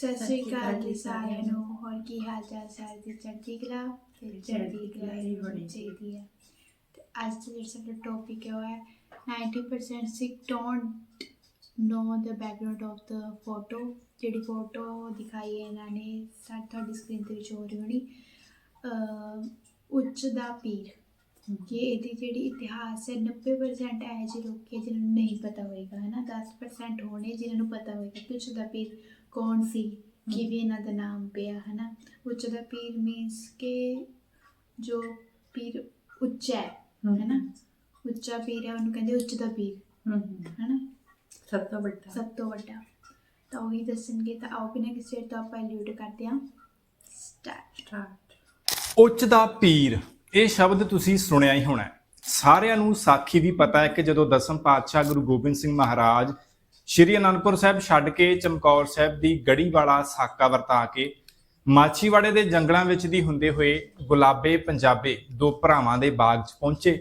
ਸਤਿ ਸ੍ਰੀ ਅਕਾਲ ਜੀ ਸਾਰਿਆਂ ਨੂੰ। ਹੋਰ ਕੀ ਹਾਲ ਚਾਲ ਸਾਰੇ ਦੀ? ਚੜ੍ਹਦੀ ਕਲਾ ਤੇ ਚੜ੍ਹਦੀ ਕਲਾ ਹੀ ਹੋਣੀ ਚਾਹੀਦੀ ਹੈ। ਤੇ ਅੱਜ ਦਾ ਜਿਹੜਾ ਸਾਡਾ ਟੌਪਿਕ ਹੈ ਉਹ ਹੈ 90% sick no the background of the photo ਜਿਹੜੀ ਫੋਟੋ ਦਿਖਾਈ ਹੈ ਇਹਨਾਂ ਨੇ ਸਾਡੀ ਤੁਹਾਡੀ ਸਕਰੀਨ ਤੇ ਵਿੱਚ ਹੋ ਰਹੀ ਹੋਣੀ। ਉੱਚ ਦਾ ਪੀਰ। ਕਿ ਇਹਦੀ ਜਿਹੜੀ ਇਤਿਹਾਸ ਹੈ 90% ਇਹ ਜਿਹੇ ਲੋਕ ਜਿਨ੍ਹਾਂ ਨੂੰ ਨਹੀਂ ਪਤਾ ਹੋਏਗਾ ਹੈ ਨਾ 10% ਹੋਣੇ ਜਿਨ੍ਹਾਂ ਨੂੰ ਪਤਾ ਹੋਏਗਾ ਕਿ ਉੱਚ ਦਾ ਪੀਰ ਕੌਣ ਸੀ? ਕਿਵੇਂ ਇਹਨਾਂ ਦਾ ਨਾਮ ਪਿਆ ਹੈ ਨਾ ਉੱਚ ਦਾ ਪੀਰ ਮੀਨਸ ਕਿ ਜੋ ਪੀਰ ਉੱਚਾ ਹੈ ਹੈ ਨਾ ਉੱਚਾ ਪੀਰ ਹੈ ਉਹਨੂੰ ਕਹਿੰਦੇ ਉੱਚ ਦਾ ਪੀਰ ਹੈ ਨਾ ਸਭ ਤੋਂ ਵੱਡਾ। ਸਭ ਤੋਂ ਵੱਡਾ। ਤਾਂ ਉਹੀ ਦੱਸਣਗੇ ਤਾਂ ਆਓ ਬਿਨਾਂ ਕਿਸੇ ਤੋਂ ਆਪਾਂ ਲਿਊਟ ਕਰਦੇ ਹਾਂ। ਸਟਾਰਟ ਉੱਚ ਦਾ ਪੀਰ ਇਹ ਸ਼ਬਦ ਤੁਸੀਂ ਸੁਣਿਆ ਹੀ ਹੋਣਾ। ਸਾਰਿਆਂ ਨੂੰ ਸਾਖੀ ਵੀ ਪਤਾ ਹੈ ਕਿ ਜਦੋਂ ਦਸਮ ਪਾਤਸ਼ਾਹ ਗੁਰੂ ਗੋਬਿੰਦ ਸਿੰਘ ਮਹਾਰਾਜ ਸ਼੍ਰੀ ਅਨੰਦਪੁਰ ਸਾਹਿਬ ਛੱਡ ਕੇ ਚਮਕੌਰ ਸਾਹਿਬ ਦੀ ਗੜੀ ਵਾਲਾ ਸਾਕਾ ਵਰਤਾ ਕੇ ਮਾਛੀਵਾੜੇ ਦੇ ਜੰਗਲਾਂ ਵਿੱਚ ਦੀ ਹੁੰਦੇ ਹੋਏ ਗੁਲਾਬੇ ਪੰਜਾਬੇ ਦੋ ਭਰਾਵਾਂ ਦੇ ਬਾਗ 'ਚ ਪਹੁੰਚੇ।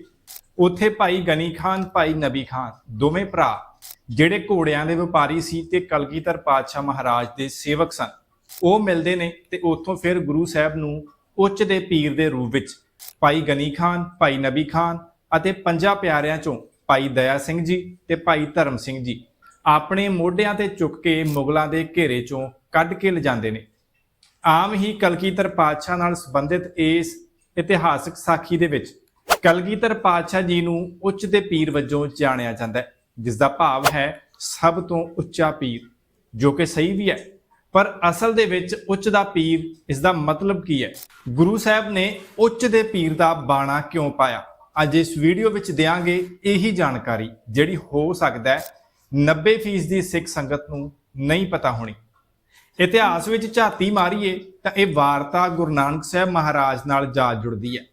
ਉੱਥੇ ਭਾਈ ਗਨੀ ਖਾਨ, ਭਾਈ ਨਬੀ ਖਾਨ ਦੋਵੇਂ ਭਰਾ ਜਿਹੜੇ ਘੋੜਿਆਂ ਦੇ ਵਪਾਰੀ ਸੀ ਤੇ ਕਲਗੀਧਰ ਪਾਤਸ਼ਾਹ ਮਹਾਰਾਜ ਦੇ ਸੇਵਕ ਸਨ। ਉਹ ਮਿਲਦੇ ਨੇ ਤੇ ਉੱਥੋਂ ਫਿਰ ਗੁਰੂ ਸਾਹਿਬ ਨੂੰ ਉੱਚ ਦੇ ਪੀਰ ਦੇ ਰੂਪ ਵਿੱਚ ਭਾਈ ਗਨੀ ਖਾਨ, ਭਾਈ ਨਬੀ ਖਾਨ ਅਤੇ ਪੰਜਾਂ ਪਿਆਰਿਆਂ ਚੋਂ ਭਾਈ ਦਇਆ ਸਿੰਘ ਜੀ ਤੇ ਭਾਈ ਧਰਮ ਸਿੰਘ ਜੀ ਆਪਣੇ ਮੋਢਿਆਂ ਤੇ ਚੁੱਕ ਕੇ ਮੁਗਲਾਂ ਦੇ ਘੇਰੇ ਚੋਂ ਕੱਢ ਕੇ ਲਿਜਾਂਦੇ ਨੇ। ਆਮ ਹੀ ਕਲਗੀਧਰ ਪਾਤਸ਼ਾਹ ਨਾਲ ਸੰਬੰਧਿਤ ਇਸ ਇਤਿਹਾਸਕ ਸਾਖੀ ਦੇ ਵਿੱਚ ਕਲਗੀਧਰ ਪਾਤਸ਼ਾਹ ਜੀ ਨੂੰ ਉੱਚ ਦੇ ਪੀਰ ਵਜੋਂ ਜਾਣਿਆ ਜਾਂਦਾ ਹੈ ਜਿਸ ਦਾ ਭਾਵ ਹੈ ਸਭ ਤੋਂ ਉੱਚਾ ਪੀਰ, ਜੋ ਕਿ ਸਹੀ ਵੀ ਹੈ। ਪਰ ਅਸਲ ਦੇ ਵਿੱਚ ਉੱਚ ਦਾ ਪੀਰ ਇਸ ਦਾ ਮਤਲਬ ਕੀ ਹੈ? ਗੁਰੂ ਸਾਹਿਬ ਨੇ ਉੱਚ ਦੇ ਪੀਰ ਦਾ ਬਾਣਾ ਕਿਉਂ ਪਾਇਆ? ਅੱਜ ਇਸ ਵੀਡੀਓ ਵਿੱਚ ਦਿਆਂਗੇ ਇਹੀ ਜਾਣਕਾਰੀ, ਜਿਹੜੀ ਹੋ ਸਕਦਾ ਹੈ 90% ਦੀ ਸਿੱਖ ਸੰਗਤ ਨੂੰ ਨਹੀਂ ਪਤਾ ਹੋਣੀ। ਇਤਿਹਾਸ ਵਿੱਚ ਝਾਤੀ ਮਾਰੀਏ ਤਾਂ ਇਹ ਵਾਰਤਾ ਗੁਰੂ ਨਾਨਕ ਸਾਹਿਬ ਮਹਾਰਾਜ ਨਾਲ ਜਾ ਜੁੜਦੀ ਹੈ।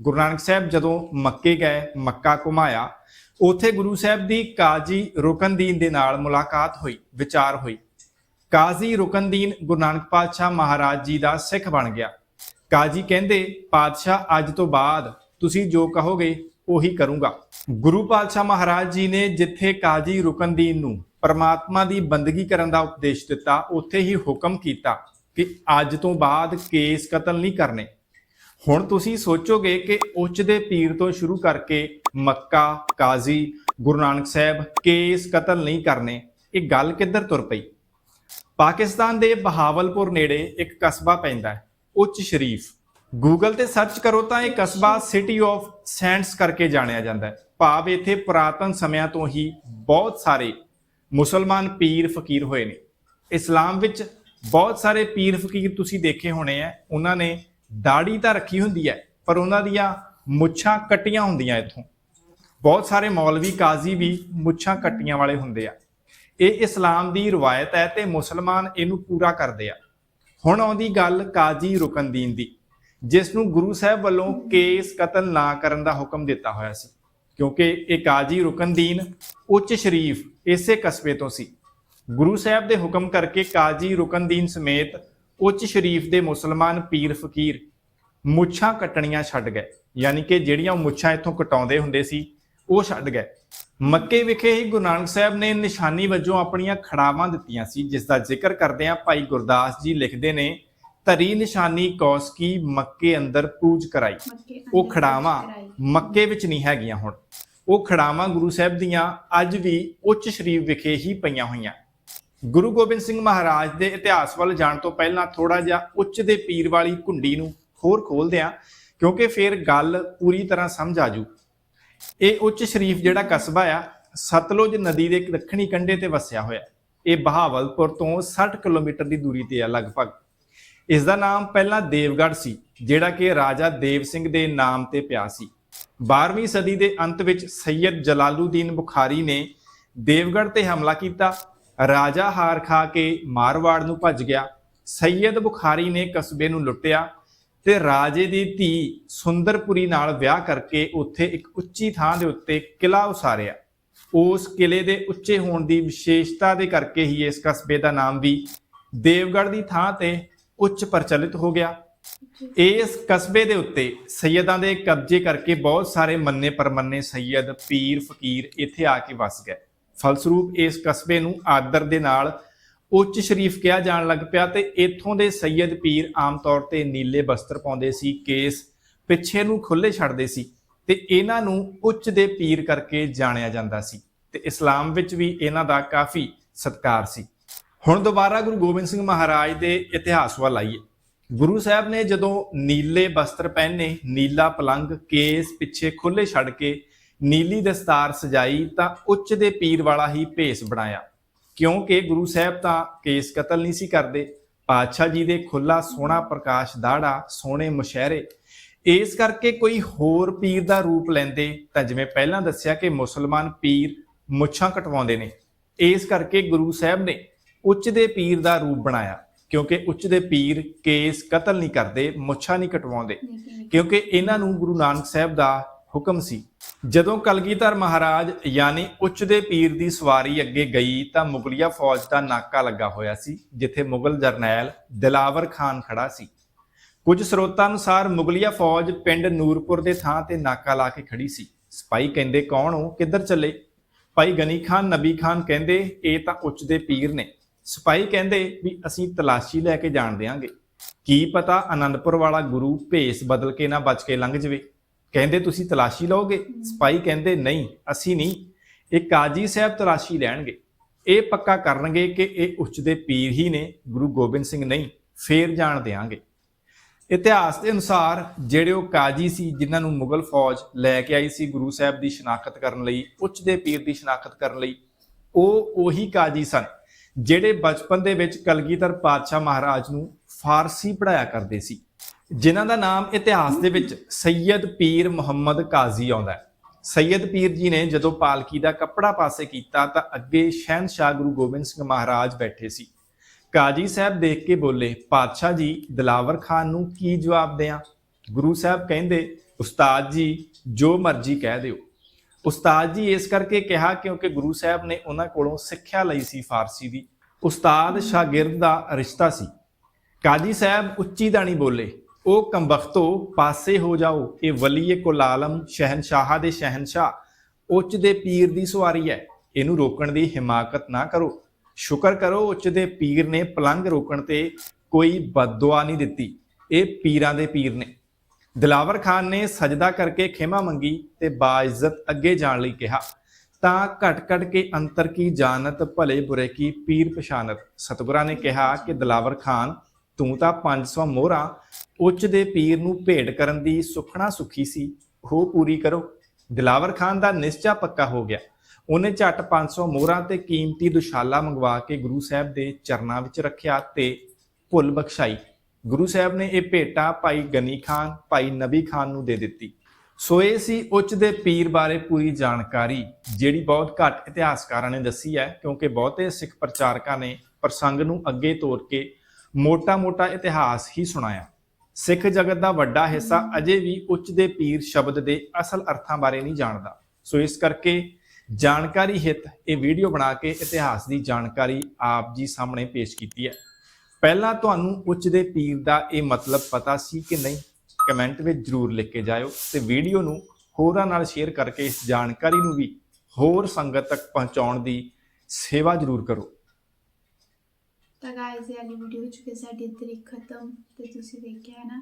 ਗੁਰੂ ਨਾਨਕ ਸਾਹਿਬ ਜਦੋਂ ਮੱਕੇ ਗਏ, ਮੱਕਾ ਘੁਮਾਇਆ, ਉੱਥੇ ਗੁਰੂ ਸਾਹਿਬ ਦੀ ਕਾਜੀ ਰੁਕਨਦੀਨ ਦੇ ਨਾਲ ਮੁਲਾਕਾਤ ਹੋਈ, ਵਿਚਾਰ ਹੋਈ। ਕਾਜ਼ੀ ਰੁਕਨਦੀਨ ਗੁਰੂ ਨਾਨਕ ਪਾਤਸ਼ਾਹ ਮਹਾਰਾਜ ਜੀ ਦਾ ਸਿੱਖ ਬਣ ਗਿਆ। ਕਾਜੀ ਕਹਿੰਦੇ, ਪਾਤਸ਼ਾਹ, ਅੱਜ ਤੋਂ ਬਾਅਦ ਤੁਸੀਂ ਜੋ ਕਹੋਗੇ ਉਹੀ ਕਰੂੰਗਾ। ਗੁਰੂ ਪਾਤਸ਼ਾਹ ਮਹਾਰਾਜ ਜੀ ਨੇ ਜਿੱਥੇ ਕਾਜੀ ਰੁਕਨਦੀਨ ਨੂੰ ਪਰਮਾਤਮਾ ਦੀ ਬੰਦਗੀ ਕਰਨ ਦਾ ਉਪਦੇਸ਼ ਦਿੱਤਾ, ਉੱਥੇ ਹੀ ਹੁਕਮ ਕੀਤਾ ਕਿ ਅੱਜ ਤੋਂ ਬਾਅਦ ਕੇਸ ਕਤਲ ਨਹੀਂ ਕਰਨੇ। ਹੁਣ ਤੁਸੀਂ ਸੋਚੋਗੇ ਕਿ ਉੱਚ ਦੇ ਪੀਰ ਤੋਂ ਸ਼ੁਰੂ ਕਰਕੇ ਮੱਕਾ, ਕਾਜ਼ੀ, ਗੁਰੂ ਨਾਨਕ ਸਾਹਿਬ ਕੇਸ ਕਤਲ ਨਹੀਂ ਕਰਨੇ। ਇਹ ਗੱਲ ਕਿੱਧਰ ਤੁਰ ਪਈ? ਪਾਕਿਸਤਾਨ ਦੇ ਬਹਾਵਲਪੁਰ ਨੇੜੇ ਇੱਕ ਕਸਬਾ ਪੈਂਦਾ ਹੈ, ਉੱਚ ਸ਼ਰੀਫ। ਗੂਗਲ ਤੇ ਸਰਚ ਕਰੋ ਤਾਂ ਇਹ ਕਸਬਾ ਸਿਟੀ ਆਫ ਸੈਂਟਸ ਕਰਕੇ ਜਾਣਿਆ ਜਾਂਦਾ ਹੈ। ਭਾਵ ਇੱਥੇ ਪੁਰਾਤਨ ਸਮਿਆਂ ਤੋਂ ਹੀ ਬਹੁਤ ਸਾਰੇ ਮੁਸਲਮਾਨ ਪੀਰ ਫਕੀਰ ਹੋਏ ਨੇ। ਇਸਲਾਮ ਵਿੱਚ ਬਹੁਤ ਸਾਰੇ ਪੀਰ ਫਕੀਰ ਤੁਸੀਂ ਦੇਖੇ ਹੋਣੇ ਆ, ਉਹਨਾਂ ਨੇ ਦਾੜੀ ਤਾਂ ਰੱਖੀ ਹੁੰਦੀ ਹੈ, ਪਰ ਉਹਨਾਂ ਦੀਆਂ ਮੁੱਛਾਂ ਕੱਟੀਆਂ ਹੁੰਦੀਆਂ ਇੱਥੋਂ। ਬਹੁਤ ਸਾਰੇ ਮੌਲਵੀ ਕਾਜ਼ੀ ਵੀ ਮੁੱਛਾਂ ਕੱਟੀਆਂ ਵਾਲੇ ਹੁੰਦੇ ਆ। ਇਹ ਇਸਲਾਮ ਦੀ ਰਵਾਇਤ ਹੈ ਤੇ ਮੁਸਲਮਾਨ ਇਹਨੂੰ ਪੂਰਾ ਕਰਦੇ ਆ। ਹੁਣ ਆਉਂਦੀ ਗੱਲ ਕਾਜੀ ਰੁਕਨਦੀਨ ਦੀ। ਜਿਸ ਨੂੰ ਗੁਰੂ ਸਾਹਿਬ ਵੱਲੋਂ ਕੇਸ ਕਤਲ ਨਾ ਕਰਨ ਦਾ ਹੁਕਮ ਦਿੱਤਾ ਹੋਇਆ ਸੀ, ਕਿਉਂਕਿ ਇਹ ਕਾਜੀ ਰੁਕਨਦੀਨ ਉੱਚ ਸ਼ਰੀਫ ਇਸੇ ਕਸਬੇ ਤੋਂ ਸੀ। ਗੁਰੂ ਸਾਹਿਬ ਦੇ ਹੁਕਮ ਕਰਕੇ ਕਾਜੀ ਰੁਕਨਦੀਨ ਸਮੇਤ ਉੱਚ ਸ਼ਰੀਫ ਦੇ ਮੁਸਲਮਾਨ ਪੀਰ ਫਕੀਰ ਮੁੱਛਾਂ ਕੱਟਣੀਆਂ ਛੱਡ ਗਏ। ਯਾਨੀ ਕਿ ਜਿਹੜੀਆਂ ਮੁੱਛਾਂ ਇੱਥੋਂ ਕਟਾਉਂਦੇ ਹੁੰਦੇ ਸੀ, ਉਹ ਛੱਡ ਗਏ। ਮੱਕੇ ਵਿਖੇ ਹੀ ਗੁਰੂ ਨਾਨਕ ਸਾਹਿਬ ਨੇ ਨਿਸ਼ਾਨੀ ਵਜੋਂ ਆਪਣੀਆਂ ਖੜਾਵਾਂ ਦਿੱਤੀਆਂ ਸੀ, ਜਿਸ ਦਾ ਜ਼ਿਕਰ ਕਰਦੇ ਆ ਭਾਈ ਗੁਰਦਾਸ ਜੀ ਲਿਖਦੇ ਨੇ ਧਰੀ ਨਿਸ਼ਾਨੀ ਕੌਸਕੀ ਮੱਕੇ ਅੰਦਰ ਪੂਜ ਕਰਾਈ। ਉਹ ਖੜਾਵਾਂ। ਮੱਕੇ ਵਿੱਚ ਨਹੀਂ ਹੈਗੀਆਂ ਹੁਣ। ਉਹ ਖੜਾਵਾਂ ਗੁਰੂ ਸਾਹਿਬ ਦੀਆਂ ਅੱਜ ਵੀ ਉੱਚ ਸ਼ਰੀਫ ਵਿਖੇ ਹੀ ਪਈਆਂ ਹੋਈਆਂ। ਗੁਰੂ ਗੋਬਿੰਦ ਸਿੰਘ ਮਹਾਰਾਜ ਦੇ ਇਤਿਹਾਸ ਵੱਲ ਜਾਣ ਤੋਂ ਪਹਿਲਾਂ ਥੋੜਾ ਜਿਹਾ ਉੱਚ ਦੇ ਪੀਰ ਵਾਲੀ ਕੁੰਡੀ ਨੂੰ ਹੋਰ ਖੋਲਦੇ ਆ ਕਿਉਂਕਿ ਫਿਰ ਗੱਲ ਪੂਰੀ ਤਰ੍ਹਾਂ ਸਮਝ ਆਜੂ ਇਹ ਉੱਚ ਸ਼ਰੀਫ ਜਿਹੜਾ ਕਸਬਾ ਆ ਸਤਲੁਜ ਨਦੀ ਦੇ ਦੱਖਣੀ ਕੰਢੇ ਤੇ ਵਸਿਆ ਹੋਇਆ। ਇਹ ਬਹਾਵਲਪੁਰ ਤੋਂ 60 ਕਿਲੋਮੀਟਰ ਦੀ ਦੂਰੀ ਤੇ ਆ ਲਗਭਗ। ਇਸ ਦਾ ਨਾਮ ਪਹਿਲਾਂ ਦੇਵਗੜ੍ਹ ਸੀ, ਜਿਹੜਾ ਕਿ ਰਾਜਾ ਦੇਵ ਸਿੰਘ ਦੇ ਨਾਮ ਤੇ ਪਿਆ ਸੀ। 12ਵੀਂ ਸਦੀ ਦੇ ਅੰਤ ਵਿੱਚ ਸੈਯਦ ਜਲਾਲੂਦੀਨ ਬੁਖਾਰੀ ਨੇ ਦੇਵਗੜ੍ਹ ਤੇ ਹਮਲਾ ਕੀਤਾ। ਰਾਜਾ ਹਾਰ ਖਾ ਕੇ ਮਾਰਵਾੜ ਨੂੰ ਭੱਜ ਗਿਆ। ਸੈਯਦ ਬੁਖਾਰੀ ਨੇ ਕਸਬੇ ਨੂੰ ਲੁੱਟਿਆ ਤੇ ਰਾਜੇ ਦੀ ਧੀ ਸੁੰਦਰਪੁਰੀ ਨਾਲ ਵਿਆਹ ਕਰਕੇ ਉੱਥੇ ਇੱਕ ਉੱਚੀ ਥਾਂ ਦੇ ਉੱਤੇ ਕਿਲਾ ਉਸਾਰਿਆ। ਉਸ ਕਿਲੇ ਦੇ ਉੱਚੇ ਹੋਣ ਦੀ ਵਿਸ਼ੇਸ਼ਤਾ ਦੇ ਕਰਕੇ ਹੀ ਇਸ ਕਸਬੇ ਦਾ ਨਾਮ ਵੀ ਦੇਵਗੜ੍ਹ ਦੀ ਥਾਂ ਤੇ ਉੱਚ ਪ੍ਰਚਲਿਤ ਹੋ ਗਿਆ। ਇਸ ਕਸਬੇ ਦੇ ਉੱਤੇ ਸੈਯਦਾਂ ਦੇ ਕਬਜ਼ੇ ਕਰਕੇ ਬਹੁਤ ਸਾਰੇ ਮੰਨੇ ਪਰਮੰਨੇ ਸੈਯਦ, ਪੀਰ, ਫਕੀਰ ਇੱਥੇ ਆ ਕੇ ਵਸ ਗਏ। ਫਲਸਰੂਪ ਇਸ ਕਸਬੇ ਨੂੰ ਆਦਰ ਦੇ ਨਾਲ ਉੱਚ ਸ਼ਰੀਫ ਕਿਹਾ ਜਾਣ ਲੱਗ ਪਿਆ ਤੇ ਇੱਥੋਂ ਦੇ ਸੈਯਦ, ਪੀਰ ਆਮ ਤੌਰ ਤੇ ਨੀਲੇ ਬਸਤਰ ਪਾਉਂਦੇ ਸੀ, ਕੇਸ ਪਿੱਛੇ ਨੂੰ ਖੁੱਲੇ ਛੱਡਦੇ ਸੀ ਤੇ ਇਹਨਾਂ ਨੂੰ ਉੱਚ ਦੇ ਪੀਰ ਕਰਕੇ ਜਾਣਿਆ ਜਾਂਦਾ ਸੀ ਤੇ ਇਸਲਾਮ ਵਿੱਚ ਵੀ ਇਹਨਾਂ ਦਾ ਕਾਫੀ ਸਤਿਕਾਰ ਸੀ। ਹੁਣ ਦੁਬਾਰਾ ਗੁਰੂ ਗੋਬਿੰਦ ਸਿੰਘ ਮਹਾਰਾਜ ਦੇ ਇਤਿਹਾਸ ਵੱਲ ਆਈਏ। ਗੁਰੂ ਸਾਹਿਬ ਨੇ ਜਦੋਂ ਨੀਲੇ ਬਸਤਰ ਪਹਿਨੇ, ਨੀਲਾ ਪਲੰਗ, ਕੇਸ ਪਿੱਛੇ ਖੁੱਲੇ ਛੱਡ ਕੇ ਨੀਲੀ ਦਸਤਾਰ ਸਜਾਈ ਤਾਂ ਉੱਚ ਦੇ ਪੀਰ ਵਾਲਾ ਹੀ ਭੇਸ ਬਣਾਇਆ। ਕਿਉਂਕਿ ਗੁਰੂ ਸਾਹਿਬ ਤਾਂ ਕੇਸ ਕਤਲ ਨਹੀਂ ਸੀ ਕਰਦੇ। ਪਾਤਸ਼ਾਹ ਜੀ ਦੇ ਖੁੱਲਾ ਸੋਹਣਾ ਪ੍ਰਕਾਸ਼ ਦਾੜਾ, ਸੋਹਣੇ ਮੁਸ਼ਹਿਰੇ। ਇਸ ਕਰਕੇ ਕੋਈ ਹੋਰ ਪੀਰ ਦਾ ਰੂਪ ਲੈਂਦੇ ਤਾਂ ਜਿਵੇਂ ਪਹਿਲਾਂ ਦੱਸਿਆ ਕਿ ਮੁਸਲਮਾਨ ਪੀਰ ਮੁੱਛਾਂ ਕਟਵਾਉਂਦੇ ਨੇ। ਇਸ ਕਰਕੇ ਗੁਰੂ ਸਾਹਿਬ ਨੇ ਉੱਚ ਦੇ ਪੀਰ ਦਾ ਰੂਪ ਬਣਾਇਆ ਕਿਉਂਕਿ ਉੱਚ ਦੇ ਪੀਰ ਕੇਸ ਕਤਲ ਨਹੀਂ ਕਰਦੇ ਮੁੱਛਾਂ ਨਹੀਂ ਕਟਵਾਉਂਦੇ। ਕਿਉਂਕਿ ਇਹਨਾਂ ਨੂੰ ਗੁਰੂ ਨਾਨਕ ਸਾਹਿਬ ਦਾ ਹੁਕਮ ਸੀ। ਜਦੋਂ ਕਲਗੀਧਰ ਮਹਾਰਾਜ ਯਾਨੀ ਉੱਚ ਦੇ ਪੀਰ ਦੀ ਸਵਾਰੀ ਅੱਗੇ ਗਈ ਤਾਂ ਮੁਗਲਿਆ ਫੌਜ ਦਾ ਨਾਕਾ ਲੱਗਾ ਹੋਇਆ ਸੀ ਜਿੱਥੇ ਮੁਗਲ ਜਰਨੈਲ ਦਿਲਾਵਰ ਖਾਨ ਖੜਾ ਸੀ। ਕੁਝ ਸਰੋਤਾਂ ਅਨੁਸਾਰ ਮੁਗਲਿਆ ਫੌਜ ਪਿੰਡ ਨੂਰਪੁਰ ਦੇ ਥਾਂ ਤੇ ਨਾਕਾ ਲਾ ਕੇ ਖੜੀ ਸੀ। ਸਿਪਾਹੀ ਕਹਿੰਦੇ ਕੌਣ ਹੋ? ਕਿੱਧਰ ਚੱਲੇ? ਭਾਈ ਗਨੀ ਖਾਨ ਨਬੀ ਖਾਨ ਕਹਿੰਦੇ ਇਹ ਤਾਂ ਉੱਚ ਦੇ ਪੀਰ ਨੇ। ਸਿਪਾਹੀ ਕਹਿੰਦੇ ਵੀ ਅਸੀਂ ਤਲਾਸ਼ੀ ਲੈ ਕੇ ਜਾਣ ਦਿਆਂਗੇ। ਕੀ ਪਤਾ ਆਨੰਦਪੁਰ ਵਾਲਾ ਗੁਰੂ ਭੇਸ ਬਦਲ ਕੇ ਨਾ ਬਚ ਕੇ ਲੰਘ ਜਵੇ। ਕਹਿੰਦੇ, ਤੁਸੀਂ ਤਲਾਸ਼ੀ ਲਓਗੇ? ਸਿਪਾਹੀ ਕਹਿੰਦੇ, ਨਹੀਂ, ਅਸੀਂ ਨਹੀਂ। ਇਹ ਕਾਜੀ ਸਾਹਿਬ ਤਲਾਸ਼ੀ ਲੈਣਗੇ। ਇਹ ਪੱਕਾ ਕਰਨਗੇ ਕਿ ਇਹ ਉੱਚ ਦੇ ਪੀਰ ਹੀ ਨੇ। ਗੁਰੂ ਗੋਬਿੰਦ ਸਿੰਘ ਨਹੀਂ, ਫੇਰ ਜਾਣ ਦਿਆਂਗੇ। ਇਤਿਹਾਸ ਦੇ ਅਨੁਸਾਰ ਜਿਹੜੇ ਉਹ ਕਾਜੀ ਸੀ, ਜਿਨ੍ਹਾਂ ਨੂੰ ਮੁਗਲ ਫੌਜ ਲੈ ਕੇ ਆਈ ਸੀ ਗੁਰੂ ਸਾਹਿਬ ਦੀ ਸ਼ਨਾਖਤ ਕਰਨ ਲਈ, ਉੱਚ ਦੇ ਪੀਰ ਦੀ ਸ਼ਨਾਖਤ ਕਰਨ ਲਈ, ਉਹ ਉਹੀ ਕਾਜੀ ਸਨ। ਜਿਹੜੇ ਬਚਪਨ ਦੇ ਵਿੱਚ ਕਲਗੀਧਰ ਪਾਤਸ਼ਾਹ ਮਹਾਰਾਜ ਨੂੰ ਫਾਰਸੀ ਪੜਾਇਆ ਕਰਦੇ ਸੀ, ਜਿਨ੍ਹਾਂ ਦਾ ਨਾਮ ਇਤਿਹਾਸ ਦੇ ਵਿੱਚ ਸੈਯਦ ਪੀਰ ਮੁਹੰਮਦ ਕਾਜ਼ੀ ਆਉਂਦਾ ਹੈ। ਸੈਯਦ ਪੀਰ ਜੀ ਨੇ ਜਦੋਂ ਪਾਲਕੀ ਦਾ ਕੱਪੜਾ ਪਾਸੇ ਕੀਤਾ ਤਾਂ ਅੱਗੇ ਸ਼ਹਿਨशाह ਗੁਰੂ ਗੋਬਿੰਦ ਸਿੰਘ ਮਹਾਰਾਜ ਬੈਠੇ ਸੀ। ਕਾਜੀ ਸਾਹਿਬ ਦੇਖ ਕੇ ਬੋਲੇ, ਪਾਤਸ਼ਾਹ ਜੀ, ਦਲਾਵਰ ਖਾਨ ਨੂੰ ਕੀ ਜਵਾਬ ਦਿਆਂ? ਗੁਰੂ ਸਾਹਿਬ ਕਹਿੰਦੇ, ਉਸਤਾਦ ਜੀ, ਜੋ ਮਰਜ਼ੀ ਕਹਿ ਦਿਓ। ਉਸਤਾਦ ਜੀ ਇਸ ਕਰਕੇ ਕਿਹਾ ਕਿਉਂਕਿ ਗੁਰੂ ਸਾਹਿਬ ਨੇ ਉਹਨਾਂ ਕੋਲੋਂ ਸਿੱਖਿਆ ਲਈ ਸੀ ਫਾਰਸੀ ਦੀ। ਉਸਤਾਦ ਸ਼ਾਗਿਰਦ ਦਾ ਰਿਸ਼ਤਾ ਸੀ। ਕਾਜੀ ਸਾਹਿਬ ਉੱਚੀ ਦਾਣੀ ਬੋਲੇ, ਉਹ ਕੰਬਖਤੋ, ਪਾਸੇ ਹੋ ਜਾਓ, ਇਹ ਵਲੀਏ ਕੁਲਾਲਮ ਸ਼ਹਿਨਸ਼ਾਹ ਦੇ ਸ਼ਹਿਨਸ਼ਾਹ, ਉੱਚ ਦੇ ਪੀਰ ਦੀ ਸਵਾਰੀ ਹੈ, ਇਹਨੂੰ ਰੋਕਣ ਦੀ ਹਿਮਾਕਤ ਨਾ ਕਰੋ। ਸ਼ੁਕਰ ਕਰੋ, ਉੱਚ ਦੇ ਪੀਰ ਨੇ ਪਲੰਗ ਰੋਕਣ ਤੇ ਕੋਈ ਬਦਦੁਆ ਨਹੀਂ ਦਿੱਤੀ, ਇਹ ਪੀਰਾਂ ਦੇ ਪੀਰ ਨੇ। ਦਿਲਾਵਰ ਖਾਨ ਨੇ ਸਜਦਾ ਕਰਕੇ ਖਿਮਾ ਮੰਗੀ ਤੇ ਬਾਇਜ਼ਤ ਅੱਗੇ ਜਾਣ ਲਈ ਕਿਹਾ। ਤਾਂ ਘਟ ਘਟ ਕੇ ਅੰਤਰ ਕੀ ਜਾਣਤ, ਭਲੇ ਬੁਰੇ ਕੀ ਪੀਰ ਪਛਾਨਤ? ਸਤਿਗੁਰਾਂ ਨੇ ਕਿਹਾ ਕਿ ਦਿਲਾਵਰ ਖਾਨ, ਤੂੰ ਤਾਂ 500 ਮੋਹਰਾਂ ਉੱਚ ਦੇ ਪੀਰ ਨੂੰ ਭੇਟ ਕਰਨ ਦੀ ਸੁਖਣਾ ਸੁਖੀ ਸੀ। ਉਹ ਪੂਰੀ ਕਰੋ। ਦਿਲਾਵਰ ਖਾਨ ਦਾ ਨਿਸ਼ਚਾ ਪੱਕਾ ਹੋ ਗਿਆ। ਉਹਨੇ ਝਟ 500 ਮੋਹਰਾਂ ਤੇ ਕੀਮਤੀ ਦੁਸ਼ਾਲਾ ਮੰਗਵਾ ਕੇ ਗੁਰੂ ਸਾਹਿਬ ਦੇ ਚਰਨਾਂ ਵਿੱਚ ਰੱਖਿਆ ਤੇ ਭੁੱਲ ਬਖਸ਼ਾਈ। ਗੁਰੂ ਸਾਹਿਬ ਨੇ ਇਹ ਭੇਟਾ ਭਾਈ ਗਨੀ ਖਾਨ, ਭਾਈ ਨਬੀ ਖਾਨ ਨੂੰ ਦੇ ਦਿੱਤੀ। ਸੋ ਇਹ ਸੀ ਉੱਚ ਦੇ ਪੀਰ ਬਾਰੇ ਪੂਰੀ ਜਾਣਕਾਰੀ, ਜਿਹੜੀ ਬਹੁਤ ਘੱਟ ਇਤਿਹਾਸਕਾਰਾਂ ਨੇ ਦੱਸੀ ਹੈ, ਕਿਉਂਕਿ ਬਹੁਤੇ ਸਿੱਖ ਪ੍ਰਚਾਰਕਾਂ ਨੇ ਪ੍ਰਸੰਗ ਨੂੰ ਅੱਗੇ ਤੋਰ ਕੇ ਮੋਟਾ-ਮੋਟਾ ਇਤਿਹਾਸ ਹੀ ਸੁਣਾਇਆ। ਸਿੱਖ ਜਗਤ ਦਾ ਵੱਡਾ ਹਿੱਸਾ ਅਜੇ ਵੀ ਉੱਚ ਦੇ ਪੀਰ ਸ਼ਬਦ ਦੇ ਅਸਲ ਅਰਥਾਂ ਬਾਰੇ ਨਹੀਂ ਜਾਣਦਾ। ਸੋ ਇਸ ਕਰਕੇ ਜਾਣਕਾਰੀ ਹਿੱਤ ਇਹ ਵੀਡੀਓ ਬਣਾ ਕੇ ਇਤਿਹਾਸ ਦੀ ਜਾਣਕਾਰੀ ਆਪ ਜੀ ਸਾਹਮਣੇ ਪੇਸ਼ ਕੀਤੀ ਹੈ। ਪਹਿਲਾਂ ਤੁਹਾਨੂੰ ਉੱਚ ਦੇ ਪੀਰ ਦਾ ਇਹ ਮਤਲਬ ਪਤਾ ਸੀ ਕਿ ਨਹੀਂ? ਕਮੈਂਟ ਵਿੱਚ ਜਰੂਰ ਲਿਖ ਕੇ ਜਾਇਓ ਤੇ ਵੀਡੀਓ ਨੂੰ ਹੋਰਾਂ ਨਾਲ ਸ਼ੇਅਰ ਕਰਕੇ ਇਸ ਜਾਣਕਾਰੀ ਨੂੰ ਵੀ ਹੋਰ ਸੰਗਤ ਤੱਕ ਪਹੁੰਚਾਉਣ ਦੀ ਸੇਵਾ ਜਰੂਰ ਕਰੋ। ਤਾਂ ਗਾਇਜ਼ ਇਹ ਵਾਲੀ ਵੀਡੀਓ ਚੁੱਕੇ ਸਾਡੀ ਤਰੀਕ ਖਤਮ ਤੇ ਤੁਸੀਂ ਦੇਖਿਆ ਨਾ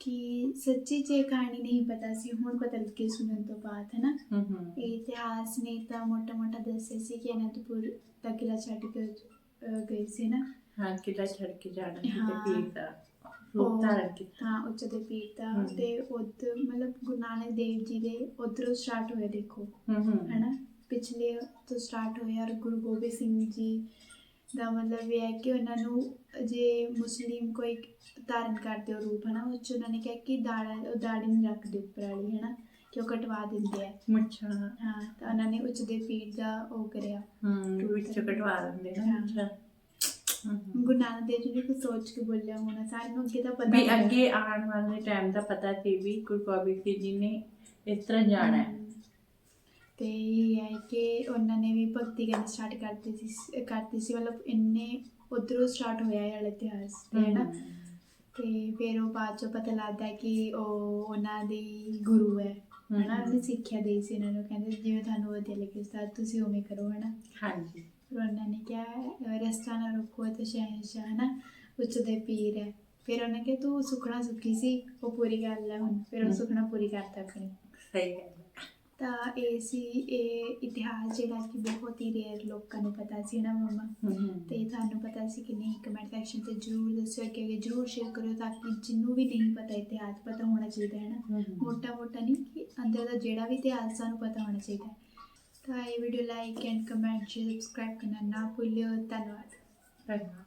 ਕਿ ਸੱਚੀ ਇਹ ਕਹਾਣੀ ਨਹੀਂ ਪਤਾ ਸੀ ਹੁਣ ਪਤਾ ਲੱਗੇ ਸੁਣਨ ਤੋਂ ਬਾਅਦ ਹੈ ਨਾ? ਹੂੰ ਇਹ ਇਤਿਹਾਸ ਨੇ ਤਾਂ ਮੋਟਾ ਮੋਟਾ ਦੱਸਿਆ ਸੀ ਕਿ ਅਨੰਦਪੁਰ ਦਾ ਕਿਲਾ ਛੱਡ ਕੇ ਗਏ ਸੀ ਨਾ? ਹਾਂ ਕਿਲਾ ਛੱਡ ਕੇ ਜਾਣਾ ਸੀ ਹਾਂ। ਤੇ ਪੀਰ ਦਾ। ਰੂਪ ਧਾਰਨ ਕੀਤਾ ਹਾਂ ਉੱਚ ਦੇ ਪੀਰ ਦਾ ਹਮ। ਤੇ ਉਧ ਮਤਲਬ ਗੁਰੂ ਨਾਨਕ ਦੇਵ ਜੀ ਦੇ ਉਧਰੋਂ ਸਟਾਰਟ ਹੋਇਆ ਦੇਖੋ। ਹੂੰ ਹੂੰ। ਹੈਨਾ? ਪਿਛਲੇ ਤੋਂ ਸਟਾਰਟ ਹੋਇਆ ਔਰ ਗੁਰੂ ਗੋਬਿੰਦ ਸਿੰਘ ਜੀ ਦਾ ਮਤਲਬ ਇਹ ਹੈ ਕਿ ਉਹਨਾਂ ਨੂੰ ਜੇ ਮੁਸਲਿਮ ਕੋਈ ਧਾਰਨ ਕਰਦੇ ਹੋ ਰੂਪ ਹਨਾ? ਉਹ 'ਚ ਉਹਨਾਂ ਨੇ ਕਿਹਾ ਕਿ ਦਾੜਾ ਉਹ ਦਾੜੀ ਨਹੀਂ ਰੱਖਦੇ ਉੱਪਰ ਵਾਲੀ ਹਨਾ? ਕਿ ਉਹ ਕਟਵਾ ਦਿੰਦੇ ਆ। ਮੁੱਛਾਂ। ਹਾਂ ਤਾਂ ਉਹਨਾਂ ਨੇ ਉੱਚ ਦੇ ਪੀਰ ਦਾ ਉਹ ਕਰਿਆ। ਹੂੰ ਵਿੱਚ ਕਟਵਾ ਦਿੰਦੇ ਨਾ ਹਾਂ। ਮੁੱਛਾਂ। ਹੂੰ, ਹੂੰ। ਗੁਰੂ ਨਾਨਕ ਦੇਵ ਜੀ ਨੇ ਕੁਝ ਸੋਚ ਕੇ ਬੋਲਿਆ ਹੋਣਾ ਸਾਰਿਆਂ ਨੂੰ ਅੱਗੇ ਤਾਂ ਪਤਾ ਵੀ। ਅੱਗੇ ਆਉਣ ਵਾਲੇ ਟਾਈਮ ਦਾ ਪਤਾ ਸੀ ਵੀ ਗੁਰੂ ਗੋਬਿੰਦ ਸਿੰਘ ਜੀ ਨੇ ਇਸ ਤਰ੍ਹਾਂ ਜਾਣਾ ਹੈ। ਤੇ ਇਹ ਹੈ ਕਿ ਉਹਨਾਂ ਨੇ ਵੀ ਭਗਤੀ ਕਰਨੀ ਸਟਾਰਟ ਕਰਤੀ ਸੀ ਕਰਤੀ ਸੀ ਮਤਲਬ ਇੰਨੇ ਉਧਰੋਂ ਸਟਾਰਟ ਹੋਇਆ ਇਹ ਵਾਲਾ ਇਤਿਹਾਸ ਤੇ ਹੈ ਨਾ ਤੇ ਫਿਰ ਉਹ ਬਾਅਦ ਚੋਂ ਪਤਾ ਲੱਗਦਾ ਕਿ ਉਹ ਉਹਨਾਂ ਦੀ ਗੁਰੂ ਹੈ ਹਨਾ? ਉਹਨੇ ਸਿੱਖਿਆ ਦੇਈ ਸੀ ਇਹਨਾਂ ਨੂੰ ਕਹਿੰਦੇ ਜਿਵੇਂ ਤੁਹਾਨੂੰ ਵਧੀਆ ਲੱਗੇ ਉਸਤਾਦ ਤੁਸੀਂ ਉਵੇਂ ਕਰੋ ਹਨਾ? ਹਾਂਜੀ। ਉਹਨਾਂ ਨੇ ਕਿਹਾ ਰਸਤਾ ਨਾ ਰੋਕੋ ਤੇ ਸ਼ਹਿਨशाह ਹਨਾ ਉੱਚ ਦੇ ਪੀਰ ਹੈ ਫਿਰ ਉਹਨੇ ਕਿਹਾ ਤੂੰ ਸੁਖਣਾ ਸੁਖੀ ਸੀ ਉਹ ਪੂਰੀ ਕਰ ਲੈ ਹੁਣ ਫਿਰ ਉਹ। ਸੁਖਣਾ ਪੂਰੀ ਕਰਤਾ ਆਪਣੀ ਸਹੀ ਗੱਲ ਹੈ। ਤਾਂ ਇਹ ਸੀ ਇਹ ਇਤਿਹਾਸ ਜਿਹੜਾ ਕਿ ਬਹੁਤ ਹੀ ਰੇਅਰ ਲੋਕਾਂ ਨੂੰ ਪਤਾ ਸੀ ਨਾ ਮਮਾ। ਤੇ ਤੁਹਾਨੂੰ ਪਤਾ ਸੀ ਕਿ ਨਹੀਂ ਕਮੈਂਟ ਸੈਕਸ਼ਨ ਤੇ ਜਰੂਰ ਦੱਸਿਓ ਕਿ ਅੱਗੇ ਜਰੂਰ ਸ਼ੇਅਰ ਕਰਿਓ ਤਾਂ ਕਿ ਜਿਹਨੂੰ ਵੀ ਨਹੀਂ ਪਤਾ ਇਤਿਹਾਸ ਪਤਾ ਹੋਣਾ ਚਾਹੀਦਾ ਹੈ ਨਾ। ਮੋਟਾ ਮੋਟਾ ਨਹੀਂ ਕਿ ਅੰਦਰ ਦਾ ਜਿਹੜਾ ਵੀ ਇਤਿਹਾਸ ਸਾਨੂੰ ਪਤਾ ਹੋਣਾ ਚਾਹੀਦਾ ਹੈ ਤਾਂ ਇਹ video like and comment share subscribe ਕਰਨਾ ਨਾ ਭੁੱਲਿਓ ਧੰਨਵਾਦ ਧੰਨਵਾਦ